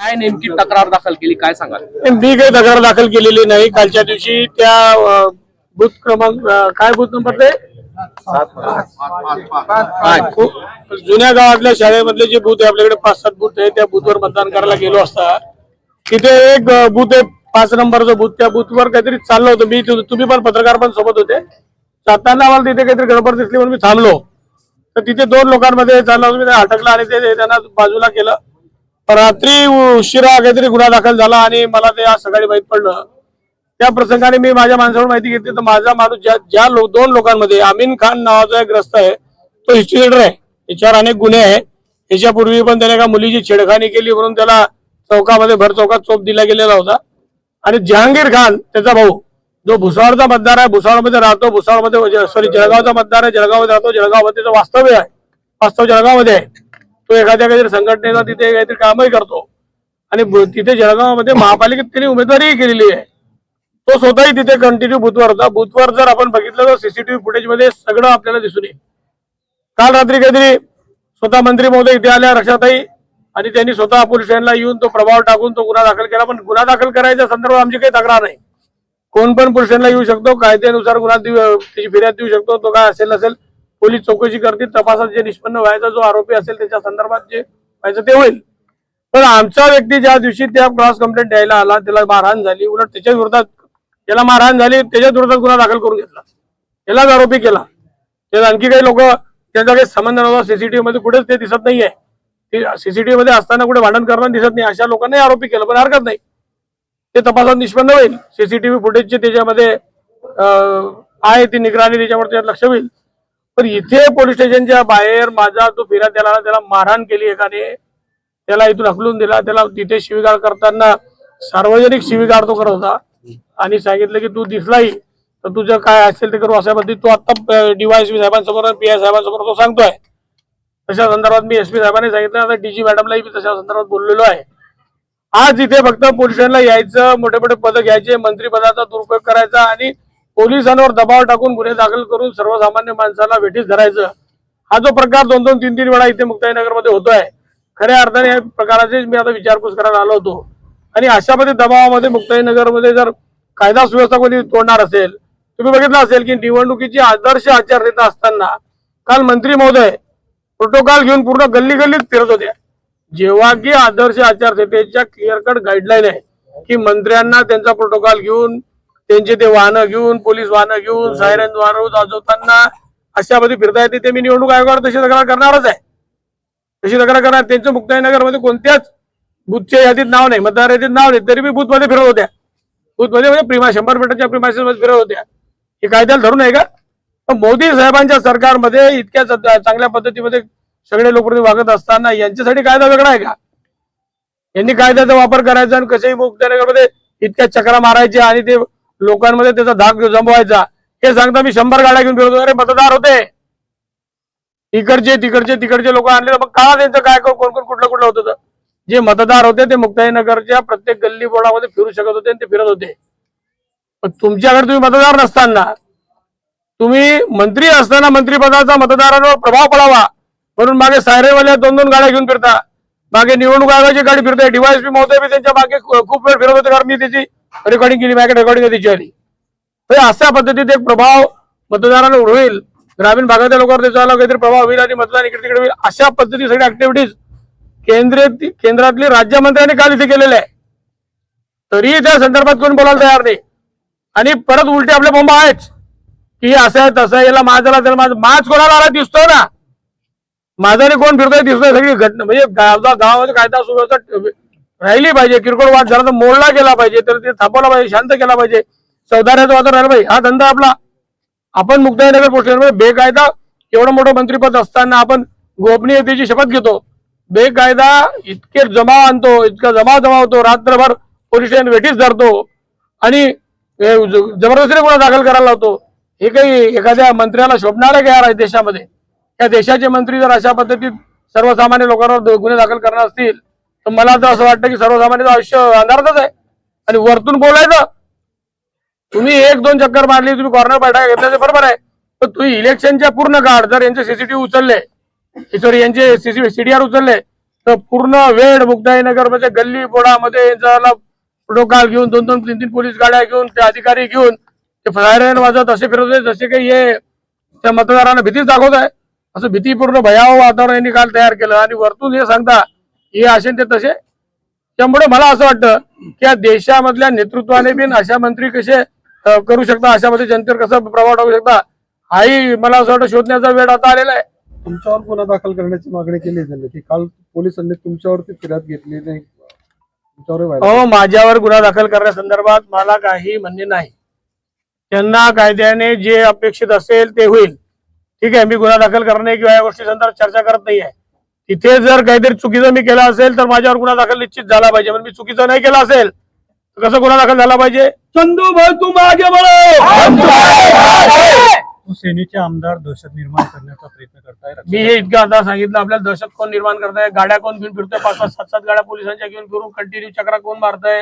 काय नेमकी तक्रार दाखल केली? काय सांगाल? मी काही तक्रार दाखल केलेली नाही. कालच्या दिवशी त्या अ, बूथ क्रमांक अ, काय बूथ नंबर ते? पाच. जुन्या गावातल्या शाळेमधले जे बूथ आहे आपल्याकडे पाच सात बूथ आहे त्या बूथवर मतदान करायला गेलो असता तिथे एक बूथ आहे पाच नंबरचं बूथ. त्या बूथवर काहीतरी चाललं होतं. मी तुम्ही पण पत्रकार पण सोबत होते. जाताना मला तिथे काहीतरी गडबड दिसली म्हणून मी थांबलो. तर तिथे दोन लोकांमध्ये चाललं होतं. मी ते अटकलं आणि ते त्यांना बाजूला केलं. रात्री उशिरा काहीतरी गुन्हा दाखल झाला आणि मला ते आज सकाळी माहीत पडलं. त्या प्रसंगाने मी माझ्या माणसावर माहिती घेतली. तर माझा माणूस ज्या ज्या लो- दोन लोकांमध्ये आमीन खान नावाचा एक ग्रस्त आहे तो हिस्ट्री आहे. याच्यावर अनेक गुन्हे आहे. याच्यापूर्वी पण त्याने एका मुलीची छेडखानी केली म्हणून त्याला चौकामध्ये भर चौकात चोप दिला गेलेला होता. आणि जहांगीर खान त्याचा भाऊ जो भुसावळचा मतदार आहे भुसावळमध्ये राहतो. भुसावळमध्ये सॉरी जळगावचा मतदार आहे. जळगावमध्ये राहतो. जळगावमध्ये त्याचं वास्तव्य आहे. वास्तव जळगावमध्ये आहे. तो एखाद्या काहीतरी संघटनेचा तिथे काहीतरी कामही करतो. आणि तिथे जळगावमध्ये महापालिकेत त्यांनी उमेदवारीही केलेली आहे. तो स्वतःही तिथे कंटिन्यू बुथवर होता. बुथवर जर आपण बघितलं तर सीसीटीव्ही फुटेजमध्ये सगळं आपल्याला दिसून येईल. काल रात्री काहीतरी स्वतः मंत्री महोदय इथे आल्या रक्षाताई आणि त्यांनी स्वतः पोलीस स्टेशनला येऊन तो प्रभाव टाकून तो गुन्हा दाखल केला. पण गुन्हा दाखल करायच्या संदर्भात आमची काही तक्रार नाही. कोण पण पोलीस स्टेशनला येऊ शकतो कायद्यानुसार गुन्हा त्याची फिर्याद देऊ शकतो तो काय असेल नसेल पोलीस चौकशी करतील तपासात जे निष्पन्न व्हायचा जो आरोपी असेल त्याच्या संदर्भात जे व्हायचं ते होईल. पण आमचा व्यक्ती ज्या दिवशी त्या क्रॉस कंप्लेंट द्यायला आला त्याला मारहाण झाली उलट त्याच्या विरोधात त्याला मारहाण झाली त्याच्या विरोधात गुन्हा दाखल करून घेतला. त्यालाच आरोपी केला. त्यात आणखी काही लोक त्यांचा काही संबंध नव्हता सीसीटीव्ही मध्ये कुठेच ते दिसत नाहीये. सीसीटीव्ही मध्ये असताना कुठे भांडण करणं दिसत नाही अशा लोकांनाही आरोपी केलं पण हरकत नाही. ते तपासात निष्पन्न होईल. सीसीटीव्ही फुटेजचे त्याच्यामध्ये आहे ती निगराणी त्याच्यावर त्यात लक्ष होईल. पण इथे पोलीस स्टेशनच्या बाहेर माझा जो फिरा त्याला त्याला मारहाण केली एकाने. त्याला इथून हकलून दिला. त्याला तिथे शिवीगाळ करताना सार्वजनिक शिवीगाळ तो करत होता. आणि सांगितलं की तू दिसलाही तर तुझं काय असेल ते करू अशा पद्धती तो आता डीवायएसपी साहेबांसमोर पी आय साहेबांसमोर तो सांगतोय. तशा संदर्भात मी एसपी साहेबांनी सांगितलं. आता डीजी मॅडमलाही मी तशा संदर्भात बोललेलो आहे. आज इथे फक्त पोलीस स्टेशनला यायचं मोठे मोठे पद घ्यायचे मंत्रिपदाचा दुरुपयोग करायचा आणि पोलिसांवर दबाव टाकून गुन्हे दाखल करून सर्वसामान्य माणसाला वेठीस धरायचं. हा जो प्रकार दोन दोन तीन तीन वेळा इथे मुक्ताईनगरमध्ये होतोय खऱ्या अर्थाने या प्रकाराचे मी आता विचारपूस करायला आलो होतो. आणि अशा मध्ये दबावामध्ये मुक्ताईनगरमध्ये जर कायदा सुव्यवस्था कोणी तोडणार असेल तुम्ही बघितलं असेल की निवडणुकीची आदर्श आचारसंहिता असताना काल मंत्री महोदय प्रोटोकॉल घेऊन पूर्ण गल्ली गल्लीत फिरत होत्या जेव्हा की आदर्श आचारसंहितेच्या क्लिअर कट गाईडलाईन आहे की मंत्र्यांना त्यांचा प्रोटोकॉल घेऊन त्यांचे ते वाहनं घेऊन पोलीस वाहनं घेऊन सायरन वाहनं वाजवताना अशा मध्ये फिरता येते. ते मी निवडणूक आयोगावर तशी तक्रार करणारच आहे. तशी तक्रार करणार. त्यांचं मुक्ताईनगरमध्ये कोणत्याच बूथच्या यादीत नाव नाही मतदार यादीत नाव नाही. तरी मी बूथमध्ये फिरत होत्या. बूथमध्ये म्हणजे प्रिमा शंभर मीटरच्या प्रिमायसेस मध्ये फिरत होत्या. हे कायद्याला धरून आहे का? मोदी साहेबांच्या सरकारमध्ये इतक्या चांगल्या पद्धतीमध्ये सगळे लोक वागत असताना यांच्यासाठी कायदा वेगळा आहे का? यांनी कायद्याचा वापर करायचा आणि कसंही मुक्तानगरमध्ये इतक्या चक्रा मारायच्या आणि ते लोकांमध्ये त्याचा धाक जमवायचा. हे सांगता मी शंभर गाड्या घेऊन फिरतो अरे मतदार होते. इकडचे तिकडचे तिकडचे लोक आणले मग का त्यांचं काय? कोण कोण कुठलं कुठलं होतं जे मतदार होते ते मुक्ताईनगरच्या प्रत्येक गल्ली बोर्डामध्ये फिरू शकत होते आणि ते फिरत होते. पण तुमच्याकडे तुम्ही मतदार नसताना तुम्ही मंत्री असताना मंत्रिपदाचा मतदारांवर प्रभाव पडावा. म्हणून मागे सायरेवाल्या दोन दोन गाड्या घेऊन फिरता. मागे निवडणूक आयोगाची गाडी फिरते. डीवायएसपी महोदय बी त्यांच्या मागे खूप वेळ फिरत होते कारण मी त्याची रेकॉर्डिंग केली माझ्याकडे रेकॉर्डिंग त्याची आली तर अशा पद्धतीत एक प्रभाव मतदारांना होईल. ग्रामीण भागातील लोकांवर त्याचा काहीतरी प्रभाव होईल आणि मतदान इकडे तिकडे होईल. अशा पद्धती सगळ्या ऍक्टिव्हिटीज केंद्रीय केंद्रातली राज्यमंत्र्यांनी काल इथे केलेल्या आहे. तरीही त्या संदर्भात कोणी बोलायला तयार नाही. आणि परत उलटे आपले बोंब आहेच की हे असं आहे तसं आहे याला माझ्याला त्याला माझं माझ कोणाला आला दिसतोय ना? माझ्याने कोण फिरतोय दिसतोय सगळी घटना म्हणजे गावामध्ये कायदा सुव्यवस्था राहिली पाहिजे. किरकोळ वाद झाला तर मोडला गेला पाहिजे. तर ते थांबवला पाहिजे शांत केला पाहिजे. चौदाऱ्याचा वातावरण राहिलं पाहिजे हा धंदा आपला. आपण मुक्ताईनगर पोस्टमध्ये बेकायदा एवढं मोठं मंत्रीपद असताना आपण गोपनीयतेची शपथ घेतो. बेकायदा इतके जमाव आणतो इतका जमाव जमावतो रात्रभर पोलीस स्टेशन वेठीच धरतो. आणि जबरदस्तीने गुन्हा दाखल करायला लावतो. हे काही एखाद्या मंत्र्याला शोभणार आहे का या देशामध्ये? या देशाचे मंत्री जर अशा पद्धतीत सर्वसामान्य लोकांवर गुन्हे दाखल करणार असतील तर मला तर असं वाटतं की सर्वसामान्य आयुष्य अंधारातच आहे. आणि वरतून बोलायचं तुम्ही एक दोन चक्कर मारली तुम्ही कॉर्नर बैठा घेतल्याचं बरोबर आहे. पण तुम्ही इलेक्शनच्या पूर्ण काळ जर यांचे सीसीटीव्ही उचलले सॉरी यांचे सीसीटीव्ही सीडीआर उचलले तर पूर्ण वेळ मुक्ताईनगर म्हणजे गल्ली बोडामध्ये यांचा प्रोटोकॉल घेऊन दोन दोन तीन तीन पोलीस गाड्या घेऊन ते अधिकारी घेऊन ते फायरन वाजत असे फिरवत जसे काही हे त्या मतदारांना भीतीच दाखवत आहे. असं भीतीपूर्ण भयावह वातावरण यांनी काल तयार केलं. आणि वरतून हे सांगता हे असे ते तसे. त्यामुळे मला असं वाटतं की या देशामधल्या नेतृत्वाने बिन अशा मंत्री कसे करू शकता? अशामध्ये जनतेवर कसा प्रभाव टाकू शकता? हाही मला असं वाटतं शोधण्याचा वेळ आता आलेला आहे. तुमच्यावर गुन्हा दाखल करण्याची मागणी केली त्यांनी की काल पोलिसांनी तुमच्यावरती फिर्याद घेतली नाही. माझ्यावर गुन्हा दाखल करण्यासंदर्भात मला काही म्हणणे नाही. त्यांना कायद्याने जे अपेक्षित असेल ते होईल. ठीक आहे मी गुन्हा दाखल करणे किंवा या गोष्टी संदर्भात चर्चा करत नाही आहे. तिथे जर काहीतरी चुकीचं मी केलं असेल तर माझ्यावर गुन्हा दाखल निश्चित झाला पाहिजे. पण मी चुकीचं नाही केलं असेल तर कसं गुन्हा दाखल झाला पाहिजे? चंदू भाई तुम आगे बढ़ो सेनेचे आमदार दहशत निर्माण करण्याचा प्रयत्न करताय मी हे इतकं आता सांगितलं आपल्याला दहशत कोण निर्माण करताय? गाड्या कोण घेऊन फिरतोय? पाच पाच सात सात गाड्या पोलिसांच्या घेऊन फिरून कंटिन्यू चक्रा कोण मारताय?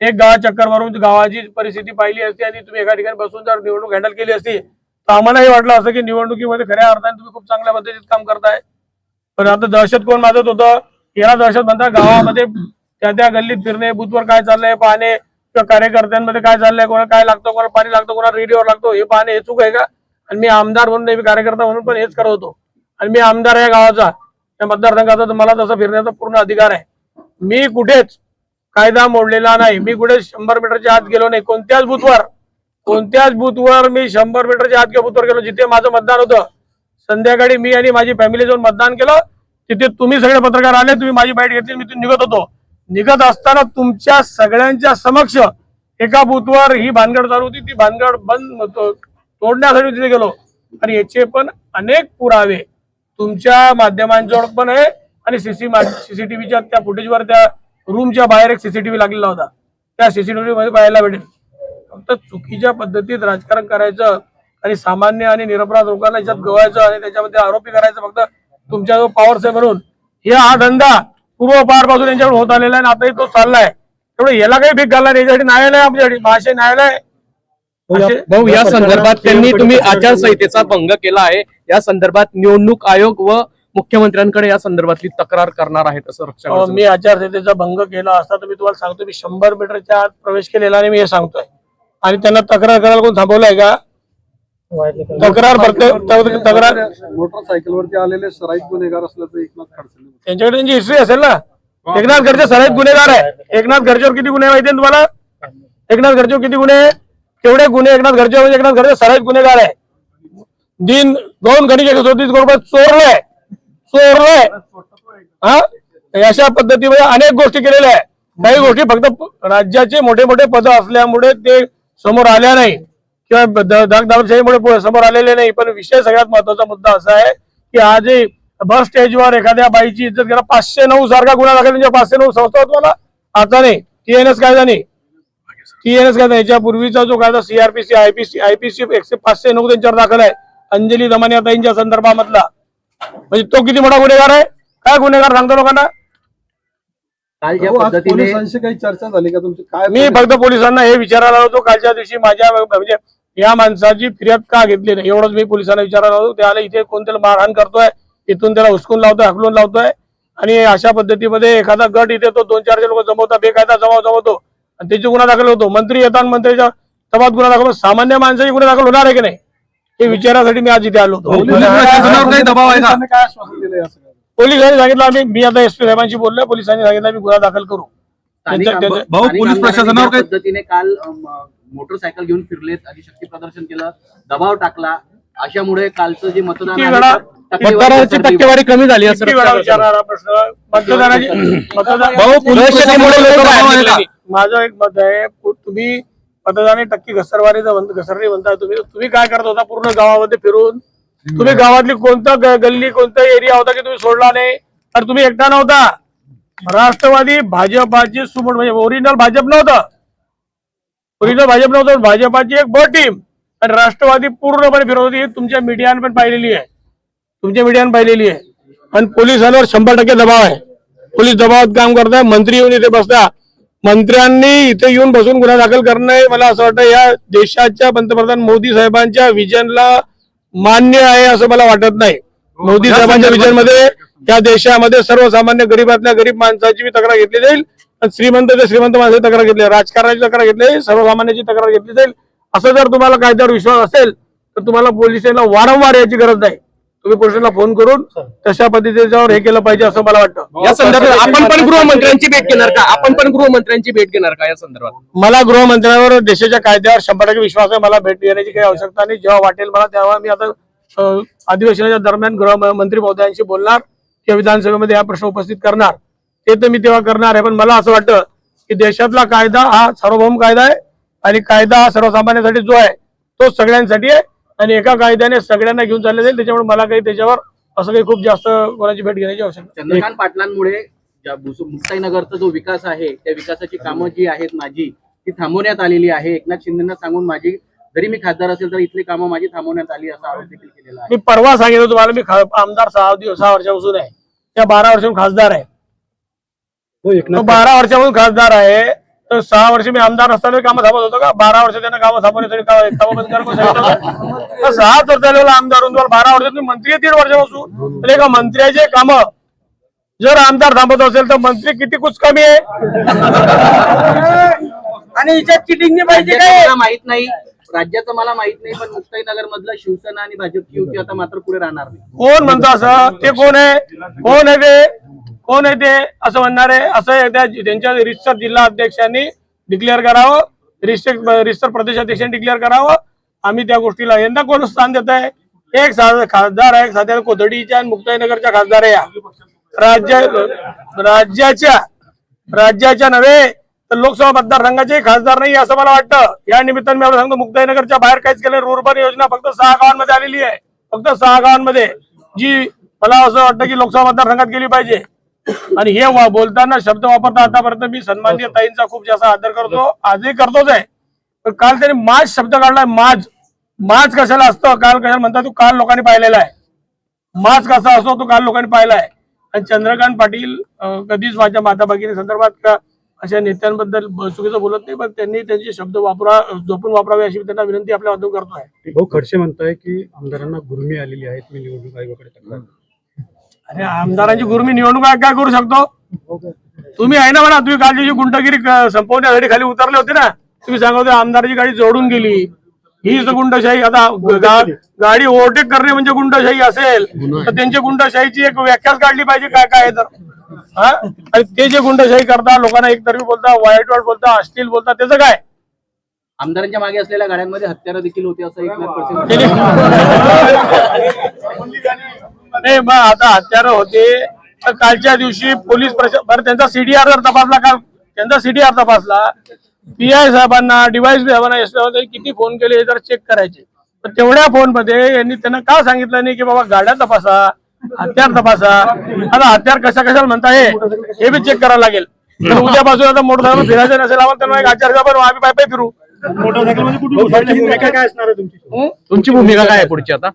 एक गावात चक्कर मारून गावाची परिस्थिती पाहिली असती आणि तुम्ही एका ठिकाणी बसून जर निवडणूक हँडल केली असती तर आम्हालाही वाटलं असं की निवडणुकीमध्ये खऱ्या अर्थाने तुम्ही खूप चांगल्या पद्धतीत काम करताय. पण आता दहशत कोण माजत होतं? याला दहशत म्हणतात गावामध्ये त्या त्या गल्लीत फिरणे बुथवर काय चाललंय पाहणे किंवा कार्यकर्त्यांमध्ये काय चाललंय कोणाला काय लागतं कोणाला पाणी लागतं कोणाला रेडिओवर लागतो हे पाहणे हे चूक आहे का? आणि मी आमदार म्हणून मी कार्यकर्ता म्हणून पण हेच करत होतो. आणि मी आमदार आहे गावाचा. त्या मतदारसंघाचा तर मला तसं फिरण्याचा पूर्ण अधिकार आहे. मी कुठेच कायदा मोडलेला नाही. मी कुठे शंभर मीटरच्या आत गेलो नाही. कोणत्याच बुथवर कोणत्याच बुथवर मी शंभर मीटरच्या आत किंवा बुथवर गेलो जिथे माझं मतदान होतं संध्याकाळी मी आणि माझी फॅमिली जाऊन मतदान केलं. तिथे तुम्ही सगळे पत्रकार आले तुम्ही माझी बाईट घेतली मी तिथून निघत होतो. निघत असताना तुमच्या सगळ्यांच्या समक्ष एका बुथवर ही भानगड चालू होती. ती भानगड बंद तोडण्यासाठी तिथे गेलो. आणि याचे पण अनेक पुरावे तुमच्या माध्यमांजवळ पण आहे. आणि सीसी सीसीटीव्हीच्या त्या फुटेजवर त्या रूमच्या बाहेर एक सीसीटीव्ही लागलेला होता. त्या सीसीटीव्ही मध्ये पाहायला भेटेल. फक्त चुकीच्या पद्धतीत राजकारण करायचं आणि सामान्य आणि निरपराध लोकांना याच्यात गवायचं आणि त्याच्यामध्ये आरोपी करायचं फक्त तुमच्या जो पॉवर्स आहे म्हणून. हे हा धंदा पूर्वपारपासून यांच्याकडे होत आलेला आहे आणि आताही तो चाललाय. त्यामुळे याला काही भीक घालणार नाही. याच्यासाठी न्यायालय आमच्यासाठी महाशय न्यायालय भाऊ या संदर्भात त्यांनी तुम्ही आचारसंहितेचा भंग केला आहे. या संदर्भात निवडणूक आयोग व मुख्यमंत्र्यांकडे या संदर्भातली तक्रार करणार आहेत असं मी आचारसंहितेचा भंग केला असता तर मी तुम्हाला सांगतो मी शंभर मीटरच्या आत प्रवेश केलेला आणि मी हे सांगतोय. आणि त्यांना तक्रार करायला कोण थांबवलंय का? तक्रार प्रत्येक तक्रार मोटरसायकलवरती आलेले सराईत गुन्हेगार असल्याचं एकनाथ खडसे त्यांच्याकडे त्यांची हिस्ट्री असेल ना? एकनाथ घरचे सराईत गुन्हेगार आहे. एकनाथ घरच्यावर किती गुन्हे माहिती तुम्हाला? एकनाथ घरच्यावर किती गुन्हे? आहे? तेवढे गुन्हे एकनाथ घरचे म्हणजे एकनाथ घरचे सराईत गुन्हेगार आहे. दिन दोन चौतीस करोड रुपये चोरले. चोरले. हा? अशा पद्धतीमध्ये अनेक गोष्टी केलेल्या आहे. काही गोष्टी फक्त राज्याचे मोठे मोठे पद असल्यामुळे ते समोर आल्या नाही. किंवा दागदाबशाहीमुळे समोर आलेले नाही. पण विषय सगळ्यात महत्त्वाचा मुद्दा असा आहे की आजही बस स्टेजवर एखाद्या बाईची इज्जत करा पाचशे नऊ सारखा गुन्हा दाखल म्हणजे पाचशे नऊ संस्था तुम्हाला आता नाही. टीएनएस कायदा नाही. टीएनएस कायदा याच्या पूर्वीचा जो कायदा सीआरपीसी आयपीसी आयपीसी एकशे पाचशे नऊ त्यांच्यावर दाखल आहे. अंजली दमानियाताईंच्या संदर्भामधला. म्हणजे तो किती मोठा गुन्हेगार आहे? काय गुन्हेगार सांगतो लोकांना? काल ज्या आज पद्धतीने पोलिसांशी काही चर्चा झाली का तुमची? काय मी फक्त पोलिसांना हे विचारायला होतो कालच्या दिवशी माझ्या म्हणजे या माणसाची फिर्याद का घेतली नाही? एवढंच मी पोलिसांना विचारायला होतो. त्याला इथे कोण त्याला मारहाण करतोय इथून त्याला हुसकून लावतोय हकलून लावतोय. आणि अशा पद्धतीमध्ये एखादा गट इथे तो दोन चारशे लोक जमवता बेकायदा जमाव जमवतो. आणि त्याची गुन्हा दाखल होतो. मंत्री येतात मंत्र्याच्या सभात गुन्हा दाखल होतो. सामान्य माणसाची गुन्हा दाखल होणार आहे की नाही? हे विचारासाठी मी आज इथे आलो होतो. प्रशासनावर काही दबाव आहे काय आश्वासन पोलिसांनी सांगितलं आम्ही मी आता एस पी साहेबांशी बोललोय पोलिसांनी सांगितलं आम्ही गुन्हा दाखल करू त्यांच्या- भाऊ, स्थानिक पोलीस आमदारांनी प्रशासनावर ज्या काही- पद्धतीने काल अम, मोटरसायकल घेऊन फिरलेत आणि शक्ती प्रदर्शन केलं दबाव टाकला अशामुळे कालचं जे मतदान किती आहे, वेळा- टक्केवारी मतदारांची घसरली. टक्केवारी कमी झाली असं किती वेळा रक्षा विचारणारा प्रश्न मतदाराची मतदार भाऊ, पोलीस प्रशासनामुळे लोकं बाहेर निघले नाही. माझं एक मत आहे पु- तुम्ही मतदाराने टक्के घसरवारीचा म्हणत घसरणी म्हणताय तुम्ही तुम्ही काय करत होता पूर्ण गावामध्ये फिरून तुम्ही गावातली कोणता गल्ली कोणता एरिया होता की तुम्ही सोडला नाही? तर तुम्ही एकटा नव्हता. राष्ट्रवादी भाजपाची सुमट म्हणजे ओरिजिनल भाजप नव्हतं. ओरिजिनल भाजप नव्हतं भाजपाची एक ब टीम आणि राष्ट्रवादी पूर्णपणे फिरवत होती तुमच्या मीडियाने पण पाहिलेली आहे. तुमच्या मीडियाने पाहिलेली आहे. आणि पोलिसांवर शंभर टक्के दबाव आहे. पोलीस दबावात काम करताय मंत्री येऊन इथे बसता. मंत्र्यांनी इथे येऊन बसून गुन्हा दाखल करणं मला असं वाटतं या देशाच्या पंतप्रधान मोदी साहेबांच्या विजनला मान्य आहे असं मला वाटत नाही. मोदी साहेबांच्या विजनमध्ये या देशामध्ये सर्वसामान्य गरीबातल्या गरीब माणसाची बी तक्रार घेतली जाईल आणि श्रीमंत ते श्रीमंत माणसाची तक्रार घेतली जाईल. राजकारणाची तक्रार घेतली जाईल सर्वसामान्याची तक्रार घेतली जाईल. असं जर तुम्हाला कायद्यावर विश्वास असेल तर तुम्हाला पोलिसांना वारंवार याची गरज नाही. तुम्ही पोलिसांना फोन करून तशा पद्धतीच्यावर हे केलं पाहिजे असं मला वाटतं. या संदर्भात आपण पण गृहमंत्र्यांची भेट घेणार का? आपण पण गृहमंत्र्यांची भेट घेणार का या संदर्भात? मला गृहमंत्र्यांवर देशाच्या कायद्यावर शंभर टक्के विश्वास आहे मला भेट देण्याची काही आवश्यकता नाही. जेव्हा वाटेल मला तेव्हा मी आता अधिवेशनाच्या दरम्यान गृहमंत्री महोदयांशी बोलणार किंवा विधानसभेमध्ये हा प्रश्न उपस्थित करणार. ते तर मी तेव्हा करणार आहे पण मला असं वाटतं की देशातला कायदा हा सार्वभौम कायदा आहे आणि कायदा हा सर्वसामान्यांसाठी जो आहे तो सगळ्यांसाठी आहे. आणि एका कायद्याने सगळ्यांना घेऊन चालले जाईल. त्याच्यामुळे मला काही त्याच्यावर असं काही खूप जास्त कोणाची भेट घेण्याची आवश्यकता नाही. चंद्रकांत पाटलांमुळे मुक्ताईनगरचा जो विकास आहे त्या विकासाची कामं जी आहेत माझी ती थांबवण्यात आलेली आहे. एकनाथ शिंदेना सांगून माझी जरी मी खासदार असेल तर इथली कामं माझी थांबवण्यात आली असा आरोप देखील केलेला आहे. मी परवा सांगितलं तुम्हाला मी आमदार सहा दिवस सहा वर्षापासून आहे. त्या बारा वर्षापासून खासदार आहे. हो तो एकनाथ बारा वर्षापासून खासदार आहे. तर सहा वर्ष मी आमदार असताना कामं थांबत होतो का? बारा वर्ष त्यांना कामं थांबवण्यासाठी सहा तर झालेला आमदार होऊन तुम्हाला बारा वर्ष तुम्ही मंत्री आहे तीन वर्षापासून. तर एका मंत्र्याचे कामं. जर आमदार थांबत असेल तर मंत्री किती कुच कमी आहे? आणि हिच्यात चिटिंग पाहिजे काय? मला माहीत नाही. राज्याचं मला माहीत नाही पण मुक्ताईनगर मधलं शिवसेना आणि भाजपची युती आता मात्र पुढे राहणार नाही. कोण म्हणतो असं? ते कोण आहे? कोण आहे ते? कोण आहे ते? असं म्हणणार आहे असं त्या त्यांच्या रिस्टर जिल्हा अध्यक्षांनी डिक्लेअर करावं. रिस्टर रिस्टर प्रदेशाध्यक्षांनी डिक्लेअर करावं. आम्ही त्या गोष्टीला यंदा कोण स्थान देत आहे? एक खासदार आहे सध्या कोथडीच्या आणि मुक्ताईनगरच्या खासदार आहे या. राज्य राज्याच्या राज्याच्या नव्हे तर लोकसभा मतदारसंघाचे खासदार नाही असं मला वाटतं. या निमित्ताने मी आपल्याला सांगतो मुक्ताईनगरच्या बाहेर काहीच केलं रुर्बन योजना फक्त सहा गावांमध्ये आलेली आहे. फक्त सहा गावांमध्ये. जी मला असं वाटतं की लोकसभा मतदारसंघात गेली पाहिजे. आणि हे वा- बोलताना शब्द वापरता आतापर्यंत मी सन्माननीय ताईंचा खूप जास्त आदर करतो. आजही करतोच आहे. पण काल त्यांनी माज शब्द काढलाय माज. माज कशाला असतं? काल कशाला म्हणतात तू? काल लोकांनी पाहिलेला आहे. माज कसा असतो? तो काल लोकांनी पाहिलाय. आणि चंद्रकांत पाटील कधीच माझ्या माता भगिनी संदर्भात का अशा नेत्यांबद्दल चुकीचं बोलत नाही पण त्यांनी त्यांचे शब्द वापरा जपून वापरावे अशी मी त्यांना विनंती आपल्या माध्यम करतोय. भाऊ खडसे म्हणताय की आमदारांना गुरमी आलेली आहे तुम्ही निवडणूक आयोगाकडे तक्रार अरे आमदारांची गुरुमी निवडणूक आहे, काय करू शकतो? तुम्ही आहे ना म्हणा तुम्ही कालची जी गुंडगिरी संपवण्यासाठी खाली उतरले होते ना? तुम्ही सांगा होते आमदाराची गाडी जोडून गेली. ही तर गुंडशाही आता गा- गाडी ओव्हरटेक करणे म्हणजे गुंडशाही असेल तर त्यांच्या गुंडशाहीची एक व्याख्याच काढली पाहिजे काय काय आहे तर. हा? आणि ते जे गुंडशाही करता लोकांना एकतर्फी बोलता वाईट वाट बोलता अश्लील बोलता त्याचं काय? आमदारांच्या मागे असलेल्या गाड्यांमध्ये हत्यारं देखील होते असं एकनाथ केली. नाही मग आता हत्यारं होते. तर कालच्या दिवशी पोलीस प्रशा बरं त्यांचा सीडीआर जर तपासला काल. त्यांचा सीडीआर तपासला. पी आय साहेबांना डिवाइस साहेबांना एस किती फोन केले हे जर चेक करायचे. पण तेवढ्या फोनमध्ये यांनी त्यांना का सांगितलं नाही की बाबा गाड्या तपासा हत्यार तपासा. आता हत्यार कशा कशाला म्हणता हे? हे बी चेक करायला लागेल. तर उद्यापासून आता मोटरसायकल फिरायचं नसेल आपण त्यांना एक आचार पण आम्ही पाय पाय फिरू. भूमिका काय असणार आहे तुमची? हं? तुमची भूमिका काय आहे पुढची आता?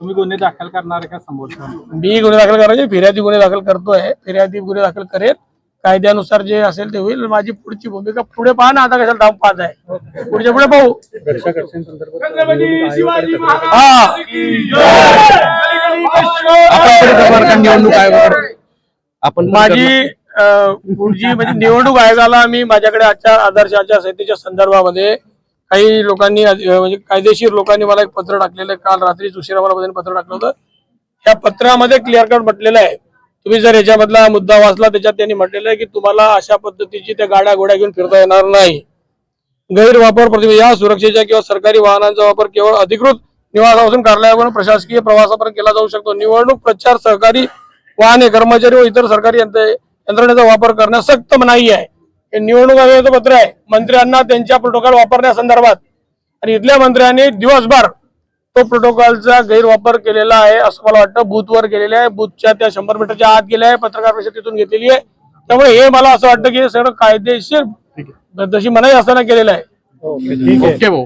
तुम्ही गुन्हे दाखल करणार आहे का समोर मी गुन्हे दाखल करायचे फिर्यादी गुन्हे दाखल करतोय. फिर्यादी गुन्हे दाखल करेल. कायद्यानुसार जे असेल ते होईल. माझी पुढची भूमिका पुढे पहा ना आता कशाला धाव पाहत आहे. पुढच्या पुढे पाहू. निवडणूक हा. आपण माझी पुढची म्हणजे निवडणूक आयोगाला मी माझ्याकडे आचार आदर्श आचारसंहितेच्या संदर्भामध्ये काही लोकांनी म्हणजे कायदेशीर लोकांनी मला एक पत्र टाकलेलं आहे. काल रात्रीच उशिरा मला त्यांनी पत्र टाकलं होतं. त्या पत्रामध्ये क्लिअर कट म्हटलेलं आहे. तुम्ही जर याच्यामधला मुद्दा वाचला त्याच्यात त्यांनी म्हटलेलं आहे की तुम्हाला अशा पद्धतीची त्या गाड्या घोड्या घेऊन फिरता येणार नाही. गैरवापर प्रतिबंध या सुरक्षेच्या किंवा सरकारी वाहनांचा वापर केवळ अधिकृत निवासापासून कार्यालयावरून प्रशासकीय प्रवासापर्यंत केला जाऊ शकतो. निवडणूक प्रचार सहकारी वाहने कर्मचारी व इतर सरकारी यंत्र- यंत्रणेचा वापर करण्यास सक्त मनाई आहे हे निवडणूक आयोगाचं पत्र आहे. मंत्र्यांना त्यांच्या प्रोटोकॉल वापरण्यासंदर्भात आणि इथल्या मंत्र्यांनी दिवसभर तो प्रोटोकॉलचा गैरवापर केलेला आहे असं मला वाटतं. बूथवर केलेला आहे. बूथच्या त्या शंभर मीटरच्या आत गेल्या आहे. पत्रकार परिषद तिथून घेतलेली आहे. त्यामुळे हे मला असं वाटतं की हे सगळं कायदेशीर जशी मनाई असताना केलेलं आहे. ओके ठीक आहे. ओके भाऊ.